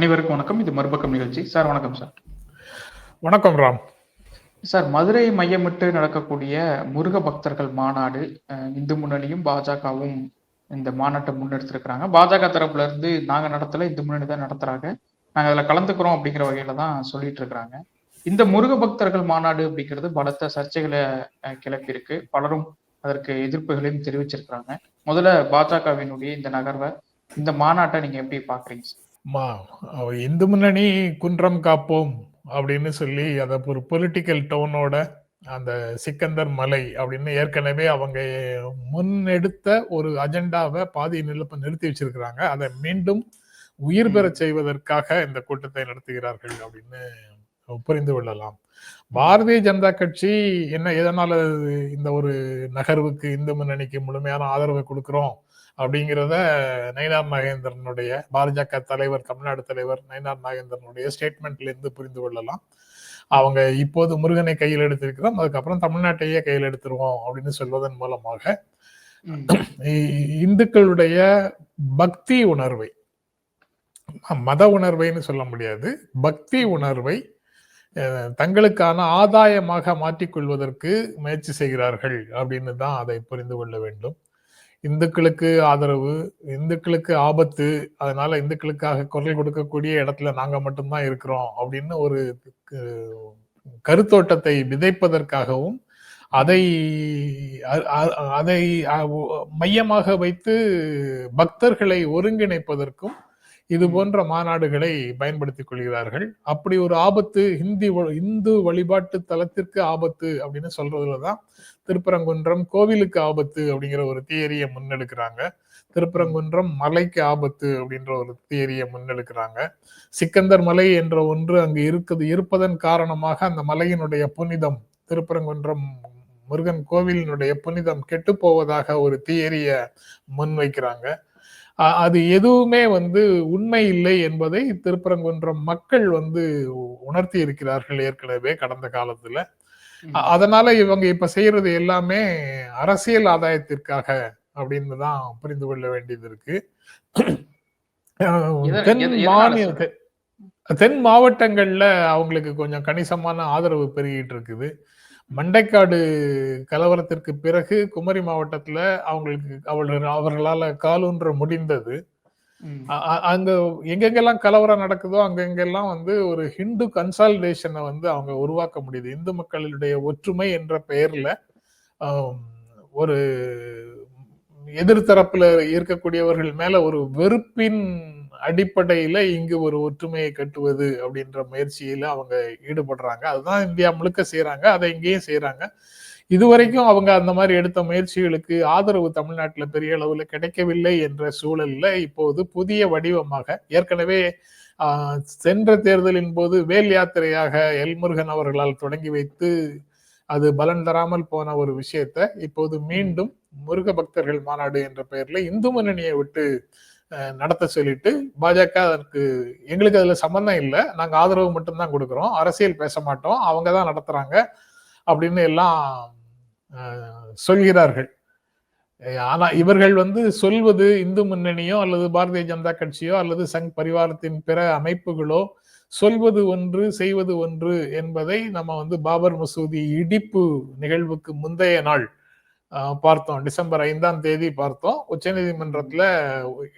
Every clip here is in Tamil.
அனைவருக்கும் வணக்கம். இது மறுபக்கம் நிகழ்ச்சி. சார் வணக்கம் சார். வணக்கம் ராம். சார் மதுரை மையமிட்டு நடக்கக்கூடிய முருக பக்தர்கள் மாநாடு இந்து முன்னணியும் பாஜகவும் இந்த மாநாட்டை முன்னெடுத்திருக்கிறாங்க. பாஜக தரப்புல இருந்து நாங்க நடத்தல இந்து முன்னணி தான் நடத்துறாங்க. நாங்க அதுல கலந்துக்கிறோம் அப்படிங்கிற வகையில தான் சொல்லிட்டு இருக்கிறாங்க. இந்த முருக பக்தர்கள் மாநாடு அப்படிங்கிறது பலத்த சர்ச்சைகளை அஹ், கிளப்பியிருக்கு. பலரும் அதற்கு எதிர்ப்புகளையும் தெரிவிச்சிருக்கிறாங்க. முதல்ல பாஜகவினுடைய இந்த நகர்வை இந்த மாநாட்டை நீங்க எப்படி பாக்குறீங்க? மா இந்து முன்னணி குன்றம் காப்போம் அப்படின்னு சொல்லி அதை ஒரு பொலிட்டிக்கல் டோனோட அந்த சிக்கந்தர் மலை அப்படின்னு ஏற்கனவே அவங்க முன்னெடுத்த ஒரு அஜெண்டாவை பாதி நிலப்ப நிறுத்தி வச்சிருக்கிறாங்க. அதை மீண்டும் உயிர் பெறச் செய்வதற்காக இந்த கூட்டத்தை நடத்துகிறார்கள் அப்படின்னு புரிந்து கொள்ளலாம். பாரதிய ஜனதா கட்சி என்ன எதனால இந்த ஒரு நகர்வுக்கு இந்து முன்னணிக்கு முழுமையான ஆதரவை கொடுக்கிறோம்? அப்படிங்கிறத நயினார் நாகேந்திரனுடைய பாஜக தலைவர் தமிழ்நாடு தலைவர் நயினார் நாகேந்திரனுடைய ஸ்டேட்மெண்ட்ல இருந்து புரிந்து கொள்ளலாம். அவங்க இப்போது முருகனை கையில் எடுத்திருக்கிறோம் அதுக்கப்புறம் தமிழ்நாட்டையே கையில் எடுத்துருவோம் அப்படின்னு சொல்வதன் மூலமாக இந்துக்களுடைய பக்தி உணர்வை மத உணர்வைன்னு சொல்ல முடியாது பக்தி உணர்வை தங்களுக்கான ஆதாயமாக மாற்றிக்கொள்வதற்கு முயற்சி செய்கிறார்கள் அப்படின்னு தான் அதை புரிந்து கொள்ள வேண்டும். இந்துக்களுக்கு ஆதரவு இந்துக்களுக்கு ஆபத்து அதனால இந்துக்களுக்காக குரல் கொடுக்கக்கூடிய இடத்துல நாங்க மட்டும்தான் இருக்கிறோம் அப்படின்னு ஒரு கருத்தோட்டத்தை விதைப்பதற்காகவும் அதை அதை மையமாக வைத்து பக்தர்களை ஒருங்கிணைப்பதற்கும் இது போன்ற மாநாடுகளை பயன்படுத்திக் கொள்கிறார்கள். அப்படி ஒரு ஆபத்து ஹிந்தி இந்து வழிபாட்டு தலத்திற்கு ஆபத்து அப்படின்னு சொல்றதுலதான் திருப்பரங்குன்றம் கோவிலுக்கு ஆபத்து அப்படிங்கிற ஒரு தியரியை முன்னெடுக்கிறாங்க. திருப்பரங்குன்றம் மலைக்கு ஆபத்து அப்படின்ற ஒரு தியரியை முன்னெடுக்கிறாங்க. சிக்கந்தர் மலை என்ற ஒன்று அங்கு இருக்குது. இருப்பதன் காரணமாக அந்த மலையினுடைய புனிதம் திருப்பரங்குன்றம் முருகன் கோவிலினுடைய புனிதம் கெட்டு போவதாக ஒரு தியரிய முன்வைக்கிறாங்க. அது எதுவுமே வந்து உண்மை இல்லை என்பதை திருப்பரங்குன்றம் மக்கள் வந்து உணர்த்தி இருக்கிறார்கள் ஏற்கனவே கடந்த காலத்துல. அதனால இவங்க இப்ப செய்யறது எல்லாமே அரசியல் ஆதாயத்திற்காக அப்படின்னு தான் புரிந்து கொள்ள வேண்டியது இருக்கு. தென் எத- எதனால மாநில சார்? தெ- தென் மாவட்டங்கள்ல அவங்களுக்கு கொஞ்சம் கணிசமான ஆதரவு பெருகிட்டு இருக்குது. மண்டைக்காடு கலவரத்திற்கு பிறகு குமரி மாவட்டத்துல அவங்களுக்கு அவர்கள் அவர்களால காலூன்ற முடிந்தது. அங்க எங்கெங்கெல்லாம் கலவரம் நடக்குதோ அங்கெங்கெல்லாம் வந்து ஒரு ஹிந்து கன்சாலிடேஷனை வந்து அவங்க உருவாக்க முடியுது. இந்து மக்களுடைய ஒற்றுமை என்ற பெயர்ல ஒரு எதிர்த்தரப்புல இருக்கக்கூடியவர்கள் மேல ஒரு வெறுப்பின் அடிப்படையில இங்கு ஒரு ஒற்றுமையை கட்டுவது அப்படின்ற முயற்சியில அவங்க ஈடுபடுறாங்க. அதுதான் இந்தியா முழுக்க செய்யறாங்க அதை இங்கேயும் செய்யறாங்க இதுவரைக்கும் அவங்க அந்த மாதிரி எடுத்த முயற்சிகளுக்கு ஆதரவு தமிழ்நாட்டில் பெரிய அளவில் கிடைக்கவில்லை என்ற சூழலில் இப்போது புதிய வடிவமாக ஏற்கனவே சென்ற தேர்தலின் போது வேல் யாத்திரையாக எல்முருகன் அவர்களால் தொடங்கி வைத்து அது பலன் தராமல் போன ஒரு விஷயத்த இப்போது மீண்டும் முருக பக்தர்கள் மாநாடு என்ற பெயரில் இந்து முன்னணியை விட்டு நடத்த சொல்லிட்டு பாஜக அதற்கு எங்களுக்கு அதுல சம்பந்தம் இல்லை. நாங்க ஆதரவு மட்டும்தான் கொடுக்குறோம். அரசியல் பேச மாட்டோம். அவங்க தான் நடத்துறாங்க. அப்படின்னு எல்லாம் சொல்கிறார்கள். ஆனால் ஆனா இவர்கள் வந்து சொல்வது இந்து முன்னணியோ அல்லது பாரதிய ஜனதா கட்சியோ அல்லது சங் பரிவாரத்தின் பிற அமைப்புகளோ சொல்வது ஒன்று செய்வது ஒன்று என்பதை நம்ம வந்து பாபர் மசூதி இடிப்பு நிகழ்வுக்கு முந்தைய நாள் பார்த்தோம். டிசம்பர் ஐந்தாம் தேதி பார்த்தோம். உச்சநீதிமன்றத்துல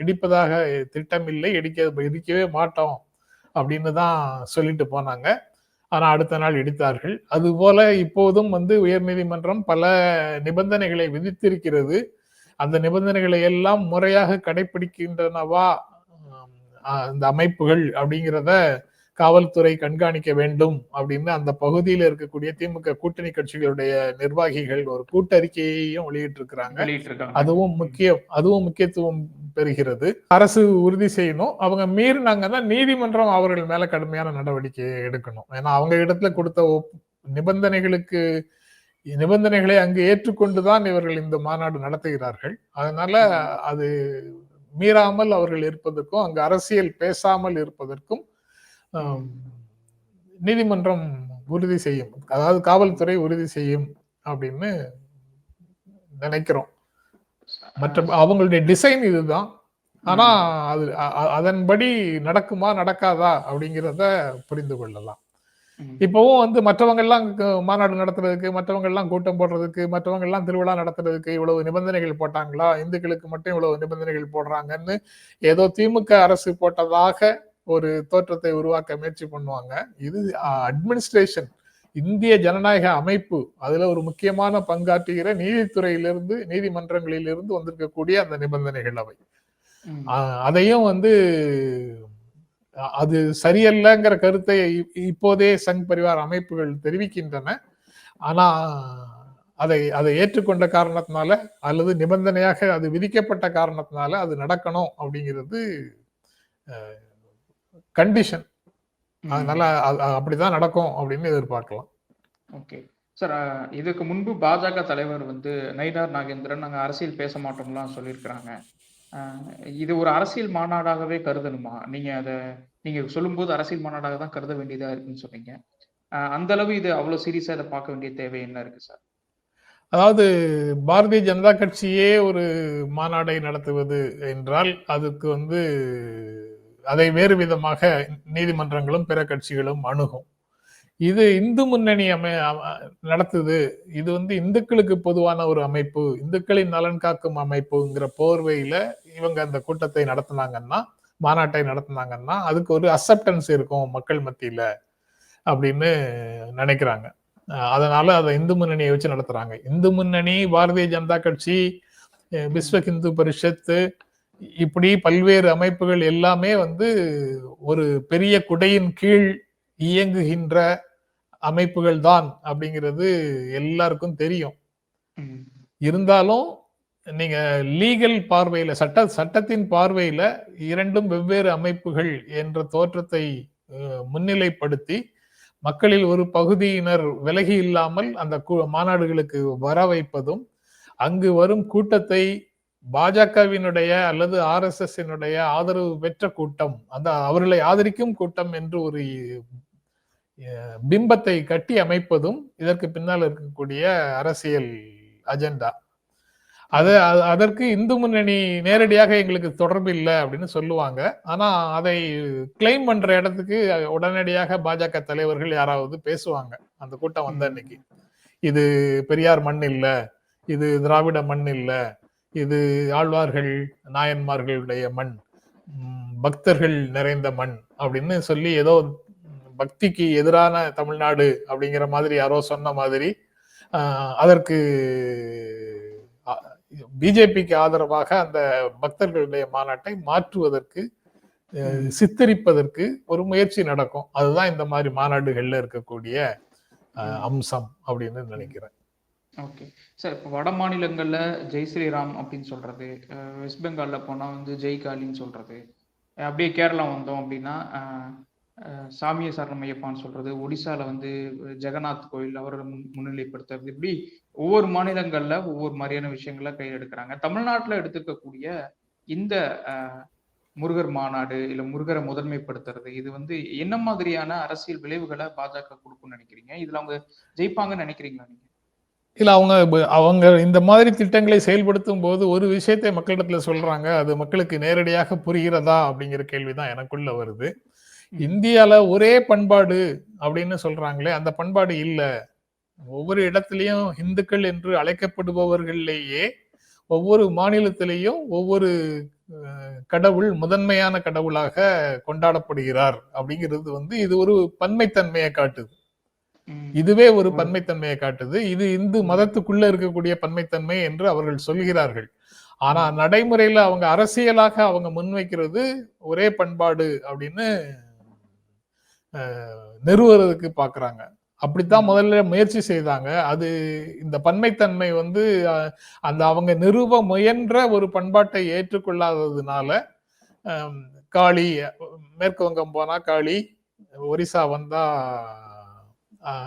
இடிப்பதாக திட்டமில்லை இடிக்க இடிக்கவே மாட்டோம் அப்படின்னு தான் சொல்லிட்டு போனாங்க. ஆனால் அடுத்த நாள் இடித்தார்கள். அதுபோல இப்போதும் வந்து உயர்நீதிமன்றம் பல நிபந்தனைகளை விதித்திருக்கிறது. அந்த நிபந்தனைகளை எல்லாம் முறையாக கடைபிடிக்கின்றனவா அந்த இந்த அமைப்புகள் அப்படிங்கிறத காவல்துறை கண்காணிக்க வேண்டும் அப்படின்னு அந்த பகுதியில் இருக்கக்கூடிய திமுக கூட்டணி கட்சிகளுடைய நிர்வாகிகள் ஒரு கூட்டறிக்கையையும் வெளியிட்டிருக்கிறாங்க. அதுவும் முக்கியம் அதுவும் முக்கியத்துவம் பெறுகிறது. அரசு உறுதி செய்யணும். அவங்க மீறினாங்கன்னா நீதிமன்றம் அவர்கள் மேல கடுமையான நடவடிக்கை எடுக்கணும். ஏன்னா அவங்க இடத்துல கொடுத்த நிபந்தனைகளுக்கு நிபந்தனைகளை அங்கு ஏற்றுக்கொண்டுதான் இவர்கள் இந்த மாநாடு நடத்துகிறார்கள். அதனால அது மீறாமல் அவர்கள் இருப்பதற்கும் அங்கு அரசியல் பேசாமல் இருப்பதற்கும் நீதிமன்றம் உறுதி செய்யும். அதாவது காவல்துறை உறுதி செய்யும் அப்படின்னு நினைக்கிறோம். மற்ற அவங்களுடைய டிசைன் இதுதான். ஆனா அது அதன்படி நடக்குமா நடக்காதா அப்படிங்கிறத புரிந்து கொள்ளலாம். இப்பவும் வந்து மற்றவங்க எல்லாம் மாநாடு நடத்துறதுக்கு மற்றவங்க எல்லாம் கூட்டம் போடுறதுக்கு மற்றவங்க எல்லாம் திருவிழா நடத்துறதுக்கு இவ்வளவு நிபந்தனைகள் போட்டாங்களா? இந்துக்களுக்கு மட்டும் இவ்வளவு நிபந்தனைகள் போடுறாங்கன்னு ஏதோ திமுக அரசு போட்டதாக ஒரு தோற்றத்தை உருவாக்க முயற்சி பண்ணுவாங்க. இது அட்மினிஸ்ட்ரேஷன் இந்திய ஜனநாயக அமைப்பு. அதுல ஒரு முக்கியமான பங்காற்றுகிற நீதித்துறையிலிருந்து நீதிமன்றங்களிலிருந்து வந்திருக்கக்கூடிய அந்த நிபந்தனைகள் அவை. அதையும் வந்து அது சரியல்லங்கிற கருத்தை இப்போதே சங் பரிவார் அமைப்புகள் தெரிவிக்கின்றன. ஆனா அதை அதை ஏற்றுக்கொண்ட காரணத்தினால அல்லது நிபந்தனையாக அது விதிக்கப்பட்ட காரணத்தினால அது நடக்கணும் அப்படிங்கிறது கண்டிஷன். அதனால அப்படிதான் நடக்கும் அப்படின்னு எதிர்பார்க்கலாம். ஓகே. சார் இதுக்கு முன்பு பாஜக தலைவர் வந்து நயினார் நாகேந்திரன் நாங்கள் அரசியல் பேச மாட்டோம்லாம் சொல்லியிருக்கிறாங்க. இது ஒரு அரசியல் மாநாடாகவே கருதணுமா? நீங்க அதை நீங்க சொல்லும்போது அரசியல் மாநாடாக தான் கருத வேண்டியதா இருக்குன்னு சொன்னீங்க. அந்த அளவு இது அவ்வளவு சீரியஸா இதை பார்க்க வேண்டிய தேவை என்ன இருக்கு சார்? அதாவது பாரதிய ஜனதா கட்சியே ஒரு மாநாடை நடத்துவது என்றால் அதுக்கு வந்து அதை வேறு விதமாக நீதிமன்றங்களும் பிற கட்சிகளும் அணுகும். இது இந்து முன்னணி அமை நடத்துது. இது வந்து இந்துக்களுக்கு பொதுவான ஒரு அமைப்பு இந்துக்களின் நலன் காக்கும் அமைப்புங்கிற போர்வையில இவங்க அந்த கூட்டத்தை நடத்தினாங்கன்னா மாநாட்டை நடத்துனாங்கன்னா அதுக்கு ஒரு அக்செப்டன்ஸ் இருக்கும் மக்கள் மத்தியில அப்படின்னு நினைக்கிறாங்க. அதனால அதை இந்து முன்னணியை வச்சு நடத்துறாங்க. இந்து முன்னணி பாரதிய ஜனதா கட்சி விஸ்வ இந்து பரிஷத்து இப்படி பல்வேறு அமைப்புகள் எல்லாமே வந்து ஒரு பெரிய குடையின் கீழ் இயங்குகின்ற அமைப்புகள் தான் அப்படிங்கிறது எல்லாருக்கும் தெரியும். இருந்தாலும் நீங்க லீகல் பார்வையில சட்ட சட்டத்தின் பார்வையில இரண்டும் வெவ்வேறு அமைப்புகள் என்ற தோற்றத்தை முன்னிலைப்படுத்தி மக்களில் ஒரு பகுதியினர் விலகி இல்லாமல் அந்த மாநாடுகளுக்கு வர வைப்பதும் அங்கு வரும் கூட்டத்தை பாஜகவினுடைய அல்லது ஆர்எஸ்எஸ் ஆதரவு பெற்ற கூட்டம் அந்த அவர்களை ஆதரிக்கும் கூட்டம் என்று ஒரு பிம்பத்தை கட்டி அமைப்பதும் இதற்கு பின்னால் இருக்கக்கூடிய அரசியல் அஜெண்டா. அது அதற்கு இந்து முன்னணி நேரடியாக எங்களுக்கு தொடர்பு இல்லை அப்படின்னு சொல்லுவாங்க. ஆனா அதை கிளைம் பண்ற இடத்துக்கு உடனடியாக பாஜக தலைவர்கள் யாராவது பேசுவாங்க. அந்த கூட்டம் வந்த அன்னைக்கு. இது பெரியார் மண் இல்ல இது திராவிட மண் இல்லை இது ஆழ்வார்கள் நாயன்மார்களுடைய மண் பக்தர்கள் நிறைந்த மண் அப்படின்னு சொல்லி ஏதோ பக்திக்கு எதிரான தமிழ்நாடு அப்படிங்கிற மாதிரி யாரோ சொன்ன மாதிரி அதற்கு பிஜேபிக்கு ஆதரவாக அந்த பக்தர்களுடைய மாநாட்டை மாற்றுவதற்கு சித்தரிப்பதற்கு ஒரு முயற்சி நடக்கும். அதுதான் இந்த மாதிரி மாநாடுகள்ல இருக்கக்கூடிய அம்சம் அப்படின்னு நினைக்கிறேன். ஓகே சார் இப்போ வட மாநிலங்களில் ஜெய் ஸ்ரீராம் அப்படின்னு சொல்கிறது வெஸ்ட் பெங்காலில் போனால் வந்து ஜெய் காலின்னு சொல்கிறது அப்படியே கேரளா வந்தோம் அப்படின்னா அஹ் அஹ் சாமிய சரணமையப்பான்னு ஒடிசாவில் வந்து ஜெகநாத் கோயில் அவரை முன்- முன்னிலைப்படுத்துறது இப்படி ஒவ்வொரு மாநிலங்களில் ஒவ்வொரு மாதிரியான விஷயங்களை கையில் எடுக்கிறாங்க தமிழ்நாட்டில் எடுத்துக்கக்கூடிய இந்த முருகர் மாநாடு இல்லை முருகரை முதன்மைப்படுத்துறது இது வந்து என்ன மாதிரியான அரசியல் விளைவுகளை பாஜக கொடுக்கும்னு நினைக்கிறீங்க? இதில் அவங்க ஜெயிப்பாங்கன்னு நினைக்கிறீங்களா நீங்கள் இல்ல அவங்க அவங்க இந்த மாதிரி திட்டங்களை செயல்படுத்தும் போது ஒரு விஷயத்தை மக்களிடத்துல சொல்றாங்க அது மக்களுக்கு நேரடியாக புரிகிறதா அப்படிங்கிற கேள்விதான் எனக்குள்ள வருது. இந்தியால ஒரே பண்பாடு அப்படின்னு சொல்றாங்களே அந்த பண்பாடு இல்ல. ஒவ்வொரு இடத்துலயும் இந்துக்கள் என்று அழைக்கப்படுபவர்கள்லேயே ஒவ்வொரு மாநிலத்திலேயும் ஒவ்வொரு கடவுள் முதன்மையான கடவுளாக கொண்டாடப்படுகிறார் அப்படிங்கிறது வந்து இது ஒரு பன்மைத்தன்மையை காட்டுது. இதுவே ஒரு பன்மைத்தன்மையை காட்டுது. இது இந்து மதத்துக்குள்ள இருக்கக்கூடிய பன்மைத்தன்மை என்று அவர்கள் சொல்கிறார்கள். ஆனா நடைமுறையில அவங்க அரசியலாக அவங்க முன்வைக்கிறது ஒரே பண்பாடு அப்படின்னு நிறுவுறதுக்கு பாக்குறாங்க. அப்படித்தான் முதல்ல முயற்சி செய்தாங்க. அது இந்த பன்மைத்தன்மை வந்து அந்த அவங்க நிறுவ முயன்ற ஒரு பண்பாட்டை ஏற்றுக்கொள்ளாததுனால காளி மேற்கு வங்கம் போனா காளி ஒரிசா வந்தா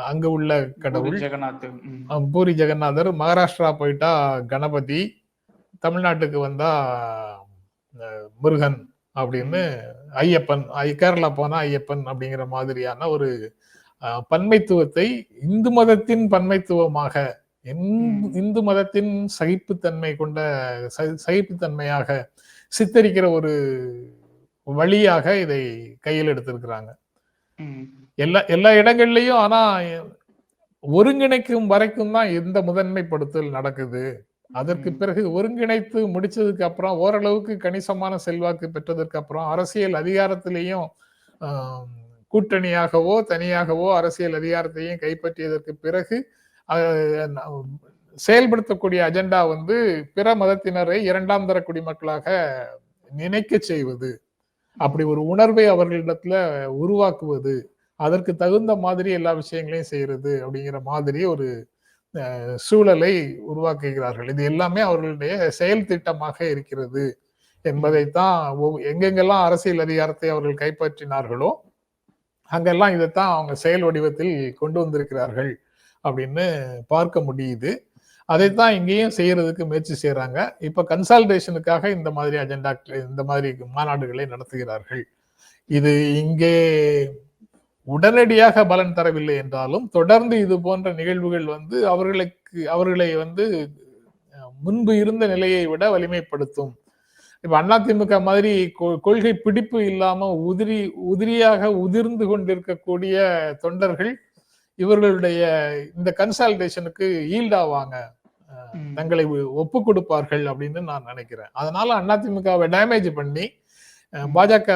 அங்க உள்ள கடவுள். ஜெகநாத் பூரி ஜெகநாதர் மகாராஷ்டிரா போயிட்டா கணபதி தமிழ்நாட்டுக்கு வந்தா முருகன் அப்படின்னு ஐயப்பன் ஐ- கேரளா போனா ஐயப்பன் அப்படிங்கிற மாதிரியான ஒரு பன்மைத்துவத்தை இந்து மதத்தின் பன்மைத்துவமாக இந்து- மதத்தின் சகிப்புத்தன்மை கொண்ட ச- சகிப்புத்தன்மையாக சித்தரிக்கிற ஒரு வழியாக இதை கையில் எடுத்திருக்கிறாங்க. எல்லா எல்லா இடங்கள்லயும் ஆனா ஒருங்கிணைக்கும் வரைக்கும் தான் இந்த முதன்மைப்படுத்தல் நடக்குது அதற்கு. பிறகு ஒருங்கிணைத்து முடிச்சதுக்கு அப்புறம் ஓரளவுக்கு கணிசமான செல்வாக்கு பெற்றதற்கு அப்புறம் அரசியல் அதிகாரத்திலையும் கூட்டணியாகவோ தனியாகவோ அரசியல் அதிகாரத்தையும் கைப்பற்றியதற்கு பிறகு செயல்படுத்தக்கூடிய அஜெண்டா வந்து பிற மதத்தினரை இரண்டாம் தர குடிமக்களாக நினைக்க செய்வது அப்படி ஒரு உணர்வை அவர்களிடத்துல உருவாக்குவது அதற்கு தகுந்த மாதிரி எல்லா விஷயங்களையும் செய்யறது அப்படிங்கிற மாதிரி ஒரு சூழலை உருவாக்குகிறார்கள். இது எல்லாமே அவர்களுடைய செயல் திட்டமாக இருக்கிறது என்பதைத்தான் எங்கெங்கெல்லாம் அரசியல் அதிகாரத்தை அவர்கள் கைப்பற்றினார்களோ அங்கெல்லாம் இதைத்தான் அவங்க செயல் வடிவத்தில் கொண்டு வந்திருக்கிறார்கள் அப்படின்னு பார்க்க முடியுது. அதைத்தான் இங்கேயும் செய்யறதுக்கு முயற்சி செய்யறாங்க இப்ப கன்சால்டேஷனுக்காக இந்த மாதிரி அஜெண்டா இந்த மாதிரி மாநாடுகளை நடத்துகிறார்கள். இது இங்கே உடனடியாக பலன் தரவில்லை என்றாலும் தொடர்ந்து இது போன்ற நிகழ்வுகள் வந்து அவர்களுக்கு அவர்களை வந்து முன்பு இருந்த நிலையை விட வலிமைப்படுத்தும். இப்ப அதிமுக மாதிரி கொ- கொள்கை பிடிப்பு இல்லாம உதிரி உதிரியாக உதிர்ந்து கொண்டிருக்கக்கூடிய தொண்டர்கள் இவர்களுடைய இந்த கன்சால்டேஷனுக்கு ஈல்டாவாங்க. தங்களை ஒப்பு கொடுப்பார்கள் அப்படின்னு நான் நினைக்கிறேன். அதனால அதிமுகவை டேமேஜ் பண்ணி பாஜக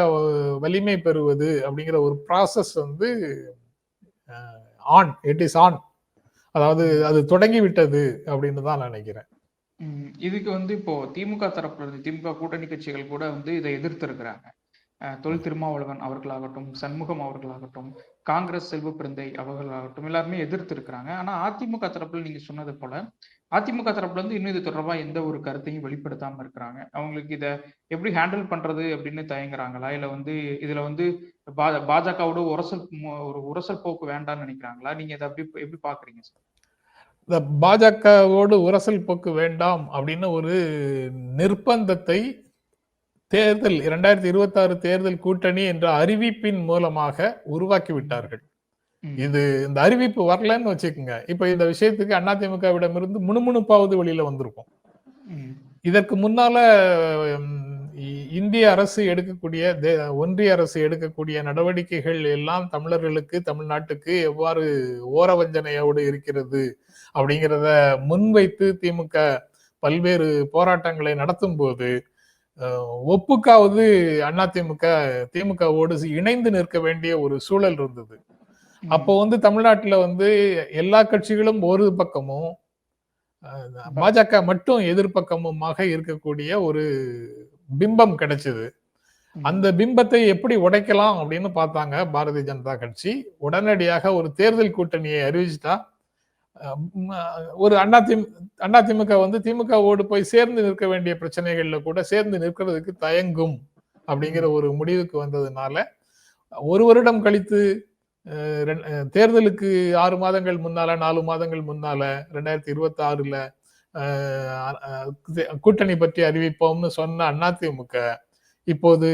வலிமை பெறுவது அப்படிங்கிற ஒரு ப்ராசஸ் வந்து ஆன் இட் இஸ் ஆன் அதாவது அது தொடங்கி விட்டது அப்படின்னு தான் நினைக்கிறேன். இதுக்கு வந்து இப்போ திமுக தரப்புல இருந்து திமுக கூட்டணி கட்சிகள் கூட வந்து இதை எதிர்த்து இருக்கிறாங்க தொல் திருமாவளவன் அவர்களாகட்டும் சண்முகம் அவர்களாகட்டும் காங்கிரஸ் செல்வ பிறந்தை அவர்களாகட்டும் எல்லாருமே எதிர்த்து இருக்கிறாங்க ஆனா அதிமுக தரப்புல நீங்க சொன்னது போல அதிமுக தரப்புல இருந்து இன்னும் இது தொடர்பா எந்த ஒரு கருத்தையும் வெளிப்படுத்தாம இருக்கிறாங்க. அவங்களுக்கு இத எப்படி ஹேண்டில் பண்றது அப்படின்னு தயங்குறாங்களா? இல்ல வந்து இதுல வந்து பா- பாஜகவோட உரசல் ஒரு உரசல் போக்கு வேண்டாம்னு நினைக்கிறாங்களா? நீங்க இதை அப்படி எப்படி பாக்குறீங்க சார்? இந்த பாஜகவோடு உரசல் போக்கு வேண்டாம் அப்படின்னு ஒரு நிர்பந்தத்தை தேர்தல் இரண்டாயிரத்தி இருபத்தாறு தேர்தல் கூட்டணி என்ற அறிவிப்பின் மூலமாக உருவாக்கி விட்டார்கள். இது இந்த அறிவிப்பு வரலன்னு வச்சுக்கோங்க இப்ப இந்த விஷயத்துக்கு அதிமுகவிடமிருந்து முணுமுணுப்பாவது வெளியில வந்திருக்கும். இதற்கு முன்னால இந்திய அரசு எடுக்கக்கூடிய ஒன்றிய அரசு எடுக்கக்கூடிய நடவடிக்கைகள் எல்லாம் தமிழர்களுக்கு தமிழ்நாட்டுக்கு எவ்வாறு ஓரவஞ்சனையோடு இருக்கிறது அப்படிங்கிறத முன்வைத்து திமுக பல்வேறு போராட்டங்களை நடத்தும் போது ஒப்புக்காவது அதிமுக திமுகவோடு இணைந்து நிற்க வேண்டிய ஒரு சூழல் இருந்தது. அப்போ வந்து தமிழ்நாட்டுல வந்து எல்லா கட்சிகளும் ஒரு பக்கமும் பாஜக மட்டும் எதிர்பக்கமுமாக இருக்கக்கூடிய ஒரு பிம்பம் கிடைச்சது. அந்த பிம்பத்தை எப்படி உடைக்கலாம் அப்படின்னு பார்த்தாங்க பாரதிய ஜனதா கட்சி. உடனடியாக ஒரு தேர்தல் கூட்டணியை அறிவிச்சிட்டா அஹ், ம், அஹ், ஒரு அதிமுக அதிமுக வந்து திமுகவோடு போய் சேர்ந்து நிற்க வேண்டிய பிரச்சனைகள்ல கூட சேர்ந்து நிற்கிறதுக்கு தயங்கும் அப்படிங்கிற ஒரு முடிவுக்கு வந்ததுனால ஒரு வருடம் கழித்து தேர்தலுக்கு ஆறு மாதங்கள் முன்னால நாலு மாதங்கள் முன்னால ரெண்டாயிரத்தி இருபத்தி ஆறுல கூட்டணி பற்றி அறிவிப்போம்னு சொன்ன அதிமுக இப்போது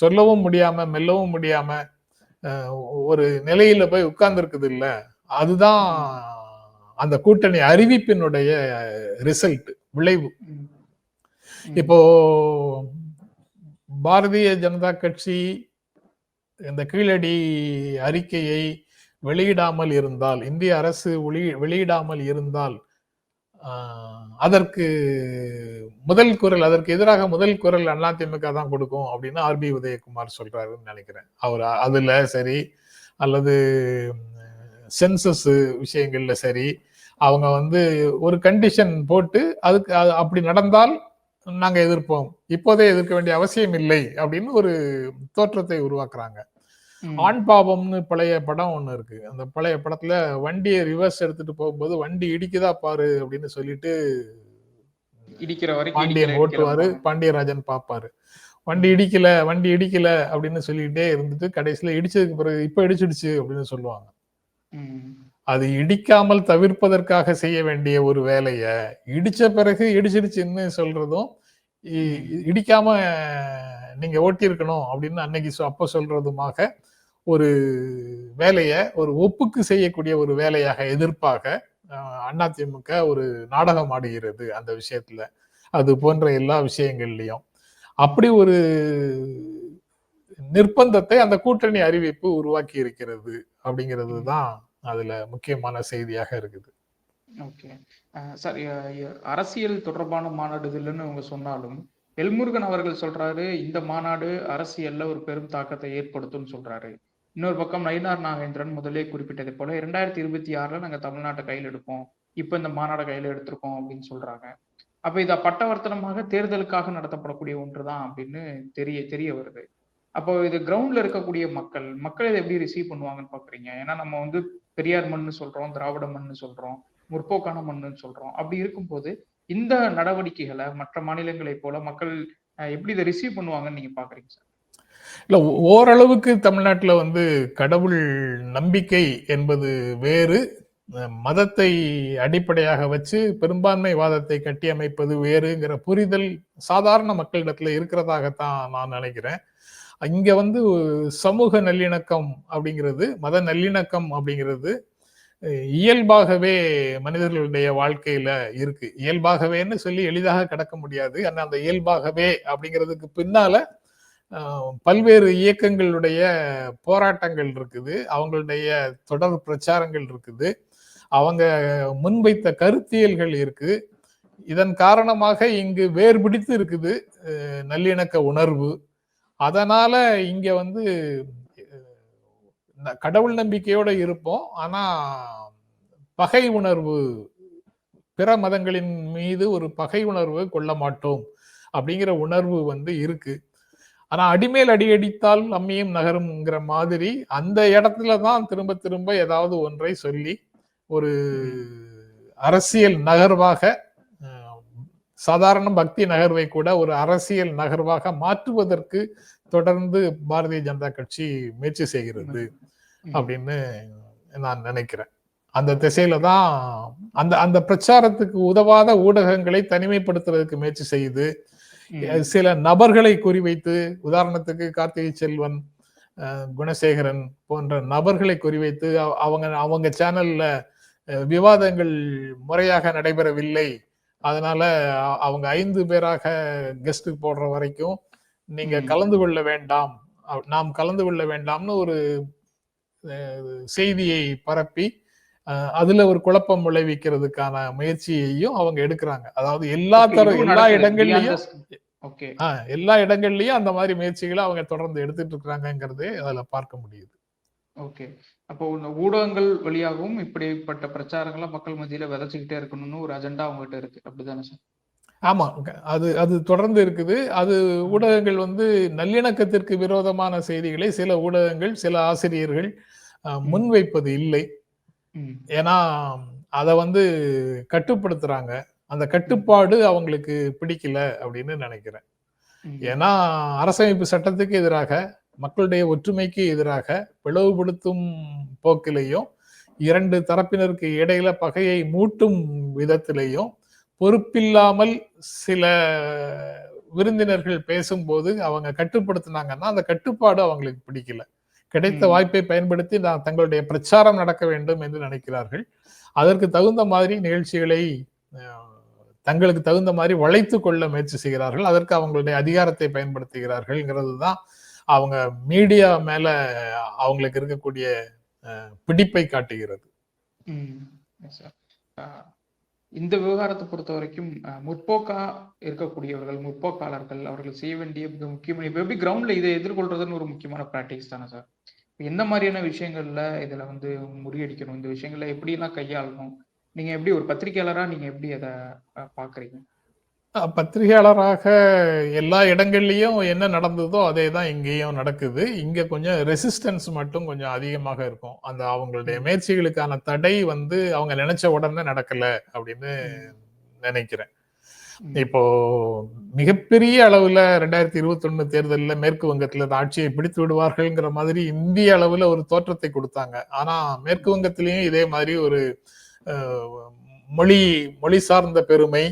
சொல்லவும் முடியாம மெல்லவும் முடியாம ஒரு நிலையில போய் உட்கார்ந்துருக்குது இல்ல அதுதான் அந்த கூட்டணி அறிவிப்பினுடைய ரிசல்ட் விளைவு. இப்போ பாரதிய ஜனதா கட்சி இந்த கீழடி அறிக்கையை வெளியிடாமல் இருந்தால் இந்திய அரசு ஒளி வெளியிடாமல் இருந்தால் அதற்கு முதல் குரல் அதற்கு எதிராக முதல் குரல் அதிமுக தான் கொடுக்கும் அப்படின்னு ஆர்பி உதயகுமார் சொல்றாருன்னு நினைக்கிறேன். அவர் அதுல சரி அல்லது சென்சஸ் விஷயங்கள்ல சரி அவங்க வந்து ஒரு கண்டிஷன் போட்டு அதுக்கு அது அப்படி நடந்தால் நாங்க எதிர்ப்போம். இப்போதே எதிர்க்க வேண்டிய அவசியம் இல்லை அப்படின்னு ஒரு தோற்றத்தை உருவாக்குறாங்க. ஆண் பாவம்னு பழைய படம் ஒண்ணு இருக்கு. அந்த பழைய படத்துல வண்டியை ரிவர்ஸ் எடுத்துட்டு போகும்போது வண்டி இடிக்குதா பாரு அப்படின்னு சொல்லிட்டு இடிக்கிற வரைக்கும் பாண்டியன் ஓட்டுவாரு. பாண்டியராஜன் பாப்பாரு. வண்டி இடிக்கல வண்டி இடிக்கல அப்படின்னு சொல்லிட்டே இருந்துட்டு கடைசியில இடிச்சதுக்கு பிறகு இப்ப இடிச்சிடுச்சு அப்படின்னு சொல்லுவாங்க. அது இடிக்காமல் தவிர்ப்பதற்காக செய்ய வேண்டிய ஒரு வேலைய இடிச்ச பிறகு இடிச்சிடுச்சுன்னு சொல்றதும் இடிக்காம நீங்க ஓட்டியிருக்கணும் அப்படின்னு அன்னைக்கு அப்ப சொல்றதுமாக ஒரு வேலையை ஒரு ஒப்புக்கு செய்யக்கூடிய ஒரு வேலையாக எதிர்ப்பாக அதிமுக ஒரு நாடகம் ஆடுகிறது அந்த விஷயத்துல. அது போன்ற எல்லா விஷயங்கள்லையும். அப்படி ஒரு நிர்பந்தத்தை அந்த கூட்டணி அறிவிப்பு உருவாக்கி இருக்கிறது அப்படிங்கிறது தான் அதுல முக்கியமான செய்தியாக இருக்குது. ஓகே. சார் அரசியல் தொடர்பான மாநாடு இல்லைன்னு அவங்க சொன்னாலும் எல்முருகன் அவர்கள் சொல்றாரு இந்த மாநாடு அரசியல்ல ஒரு பெரும் தாக்கத்தை ஏற்படுத்தும்னு சொல்றாரு. இன்னொரு பக்கம் நயினார் நாகேந்திரன் முதலே குறிப்பிட்டதை போல இரண்டாயிரத்தி இருபத்தி ஆறுல நாங்க தமிழ்நாட்டை கையில் எடுப்போம். இப்ப இந்த மாநாடை கையில எடுத்திருக்கோம் அப்படின்னு சொல்றாங்க. அப்ப இத பட்டவர்த்தனமாக தேர்தலுக்காக நடத்தப்படக்கூடிய ஒன்றுதான் அப்படின்னு தெரிய தெரிய வருது. அப்போ இது கிரவுண்ட்ல இருக்கக்கூடிய மக்கள் மக்கள் இதை எப்படி ரிசீவ் பண்ணுவாங்கன்னு பாக்குறீங்க? ஏன்னா நம்ம வந்து பெரியார் மண்ணு சொல்றோம் திராவிட மண்ணு சொல்றோம் முற்போக்கான மண்ணுன்னு சொல்றோம். அப்படி இருக்கும்போது இந்த நடவடிக்கைகளை மற்ற மாநிலங்களை போல மக்கள் எப்படி இதை ரிசீவ் பண்ணுவாங்கன்னு நீங்க பாக்குறீங்க சார் இல்லை ஓரளவுக்கு தமிழ்நாட்டில் வந்து கடவுள் நம்பிக்கை என்பது வேறு. மதத்தை அடிப்படையாக வச்சு பெரும்பான்மை வாதத்தை கட்டியமைப்பது வேறுங்கிற புரிதல் சாதாரண மக்களிடத்துல இருக்கிறதாகத்தான் நான் நினைக்கிறேன். இங்க வந்து சமூக நல்லிணக்கம் அப்படிங்கிறது மத நல்லிணக்கம் அப்படிங்கிறது இயல்பாகவே மனிதர்களுடைய வாழ்க்கையில இருக்கு. இயல்பாகவேன்னு சொல்லி எளிதாக கடக்க முடியாது. ஆனால் அந்த இயல்பாகவே அப்படிங்கிறதுக்கு பின்னால பல்வேறு இயக்கங்களுடைய போராட்டங்கள் இருக்குது அவங்களுடைய தொடர் பிரச்சாரங்கள் இருக்குது அவங்க முன்வைத்த கருத்தியல்கள் இருக்கு. இதன் காரணமாக இங்கு வேர்பிடித்து இருக்குது நல்லிணக்க உணர்வு. அதனால இங்க வந்து கடவுள் நம்பிக்கையோட இருப்போம். ஆனா பகை உணர்வு பிற மதங்களின் மீது ஒரு பகை உணர்வு கொள்ள மாட்டோம் அப்படிங்கிற உணர்வு வந்து இருக்கு. ஆனா அடிமேல் அடி அடித்தால் அம்மியும் நகரும்ங்கிற மாதிரி அந்த இடத்துல தான் திரும்ப திரும்ப ஏதாவது ஒன்றை சொல்லி ஒரு அரசியல் நகர்வாக சாதாரண பக்தி நகர்வை கூட ஒரு அரசியல் நகர்வாக மாற்றுவதற்கு தொடர்ந்து பாரதிய ஜனதா கட்சி முயற்சி செய்கிறது அப்படின்னு நான் நினைக்கிறேன். அந்த திசையில தான் அந்த அந்த பிரச்சாரத்துக்கு உதவாத ஊடகங்களை தனிமைப்படுத்துறதுக்கு முயற்சி செய்யுது. சில நபர்களை குறிவைத்து உதாரணத்துக்கு கார்த்திகை செல்வன் குணசேகரன் போன்ற நபர்களை குறிவைத்து அவங்க அவங்க சேனல்ல விவாதங்கள் முறையாக நடைபெறவில்லை. அதனால அவங்க ஐந்து பேராக கெஸ்ட் போடுற வரைக்கும் நீங்க கலந்து கொள்ள வேண்டாம். நாம் கலந்து கொள்ள வேண்டாம்னு ஒரு செய்தியை பரப்பி அதுல ஒரு குழப்பம் விளைவிக்கிறதுக்கான முயற்சியையும் அவங்க எடுக்கிறாங்க. அதாவது எல்லா தர எல்லா இடங்கள்லயும் எல்லா இடங்கள்லயும் அந்த மாதிரி முயற்சிகளை அவங்க தொடர்ந்து எடுத்துட்டு இருக்கிறாங்கிறதே அதுல பார்க்க முடியுது. ஓகே. அப்போ ஊடகங்கள் வழியாகவும் இப்படிப்பட்ட பிரச்சாரங்களை மக்கள் மத்தியில விதைச்சுக்கிட்டே இருக்கணும்னு ஒரு அஜெண்டா அவங்ககிட்ட இருக்கு. அப்படிதானே சார்? ஆமா அது அது தொடர்ந்து இருக்குது. அது ஊடகங்கள் வந்து நல்லிணக்கத்திற்கு விரோதமான செய்திகளை சில ஊடகங்கள் சில ஆசிரியர்கள் முன்வைப்பது இல்லை. ஏன்னா அதை வந்து கட்டுப்படுத்துறாங்க. அந்த கட்டுப்பாடு அவங்களுக்கு பிடிக்கல அப்படின்னு நினைக்கிறேன். ஏன்னா அரசமைப்பு சட்டத்துக்கு எதிராக மக்களுடைய ஒற்றுமைக்கு எதிராக பிளவுபடுத்தும் போக்கிலையும் இரண்டு தரப்பினருக்கு இடையில பகையை மூட்டும் விதத்திலையும் பொறுப்பில்லாமல் சில விருந்தினர்கள் பேசும்போது அவங்க கட்டுப்படுத்தினாங்கன்னா அந்த கட்டுப்பாடு அவங்களுக்கு பிடிக்கல. கிடைத்த வாய்ப்பை பயன்படுத்தி நான் தங்களுடைய பிரச்சாரம் நடக்க வேண்டும் என்று நினைக்கிறார்கள். அதற்கு தகுந்த மாதிரி நிகழ்ச்சிகளை தங்களுக்கு தகுந்த மாதிரி வளைத்து கொள்ள முயற்சி செய்கிறார்கள். அதற்கு அவங்களுடைய அதிகாரத்தை பயன்படுத்துகிறார்கள்ங்கிறது தான் அவங்க மீடியா மேல அவங்களுக்கு இருக்கக்கூடிய பிடிப்பை காட்டுகிறது. இந்த விவகாரத்தை பொறுத்த வரைக்கும் முற்போக்கா இருக்கக்கூடியவர்கள் முற்போக்காளர்கள் அவர்கள் செய்ய வேண்டிய மிக முக்கியமான கிரவுண்ட்ல இதை எதிர்கொள்றதுன்னு ஒரு முக்கியமான ப்ராக்டிஸ் தானே சார் எந்த மாதிரியான விஷயங்கள்ல இதுல வந்து முறியடிக்கணும். இந்த விஷயங்கள்ல எப்படி எல்லாம் கையாளணும்? நீங்க எப்படி ஒரு பத்திரிகையாளரா நீங்க எப்படி அதை பாக்குறீங்க? பத்திரிகையாளராக எல்லா இடங்கள்லயும் என்ன நடந்ததோ அதே தான் இங்கேயும் நடக்குது. இங்க கொஞ்சம் ரெசிஸ்டன்ஸ் மட்டும் கொஞ்சம் அதிகமாக இருக்கும். அந்த அவங்களுடைய முயற்சிகளுக்கான தடை வந்து அவங்க நினைச்ச உடனே நடக்கல அப்படின்னு நினைக்கிறேன். இப்போ மிகப்பெரிய அளவுல ரெண்டாயிரத்தி இருபத்தி ஒண்ணு தேர்தலில் மேற்கு வங்கத்துல ஆட்சியை பிடித்து விடுவார்கள்ங்கிற மாதிரி இந்திய அளவுல ஒரு தோற்றத்தை கொடுத்தாங்க. ஆனா மேற்கு வங்கத்திலயும் இதே மாதிரி ஒரு மொழி மொழி சார்ந்த பெருமை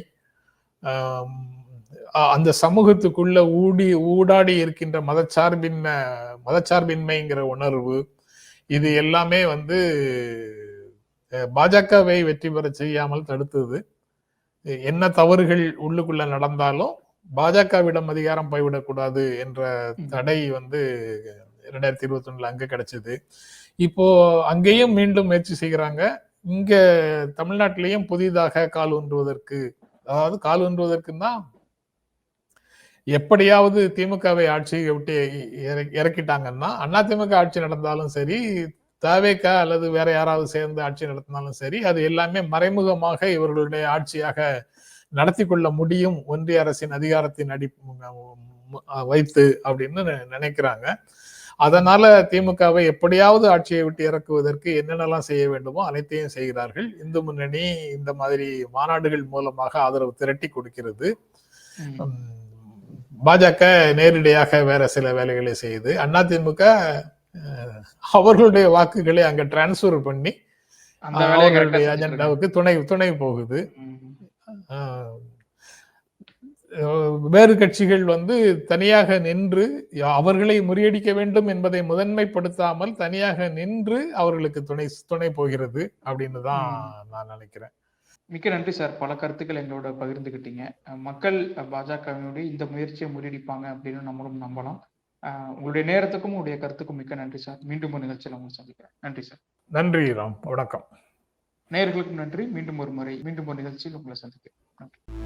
அந்த சமூகத்துக்குள்ள ஊடி ஊடாடி இருக்கின்ற மதச்சார்பின்ம மதச்சார்பின்மைங்கிற உணர்வு இது எல்லாமே வந்து பாஜகவை வெற்றி பெற செய்யாமல் தடுத்தது. என்ன தவறுகள் உள்ளுக்குள்ள நடந்தாலும் பாஜகவிடம் அதிகாரம் போய்விடக்கூடாது என்ற தடை வந்து இரண்டாயிரத்தி இருபத்தி ஒண்ணுல அங்க கிடைச்சது. இப்போ அங்கேயும் மீண்டும் முயற்சி செய்கிறாங்க. இங்க தமிழ்நாட்டிலையும் புதிதாக கால் ஊன்றுவதற்கு அதாவது கால் ஊன்றுவதற்குன்னா எப்படியாவது திமுகவை ஆட்சியை விட்டு இற- இறக்கிட்டாங்கன்னா அதிமுக ஆட்சி நடந்தாலும் சரி தவேக அல்லது வேற யாராவது சேர்ந்து ஆட்சி நடத்தினாலும் சரி அது எல்லாமே மறைமுகமாக இவர்களுடைய ஆட்சியாக நடத்தி கொள்ள முடியும். ஒன்றிய அரசின் அதிகாரத்தின் அடி வைத்து அப்படின்னு நினைக்கிறாங்க. அதனால திமுகவை எப்படியாவது ஆட்சியை விட்டு இறக்குவதற்கு என்னென்னலாம் செய்ய வேண்டுமோ அனைத்தையும் செய்கிறார்கள். இந்து முன்னணி இந்த மாதிரி மாநாடுகள் மூலமாக ஆதரவு திரட்டி கொடுக்கிறது. பாஜக நேரடியாக வேற சில வேலைகளை செய்யுது அதிமுக அஹ், அவர்களுடைய வாக்குகளை அங்க டிரான்ஸ்ஃபர் பண்ணி அவர்களுடைய. அஜெண்டாவுக்கு துணை துணை போகுது. வேறு கட்சிகள் வந்து தனியாக நின்று அவர்களை முறியடிக்க வேண்டும் என்பதை முதன்மைப்படுத்தாமல் தனியாக நின்று அவர்களுக்கு துணை துணை போகிறது அப்படின்னு தான் நான் நினைக்கிறேன். மிக்க நன்றி சார். பல கருத்துக்கள் எங்களோட பகிர்ந்துக்கிட்டீங்க மக்கள் பாஜகவினுடைய இந்த முயற்சியை முறியடிப்பாங்க அப்படின்னு நம்மளும் நம்பலாம். உங்களுடைய நேரத்துக்கும் உங்களுடைய கருத்துக்கும் மிக்க நன்றி சார். மீண்டும் ஒரு நிகழ்ச்சியில் உங்களை சந்திக்கிறேன். நன்றி சார். நன்றி ராம். வணக்கம். நேயர்களுக்கும் நன்றி. மீண்டும் ஒரு முறை மீண்டும் ஒரு நிகழ்ச்சியில் உங்களை சந்திக்கிறேன். நன்றி.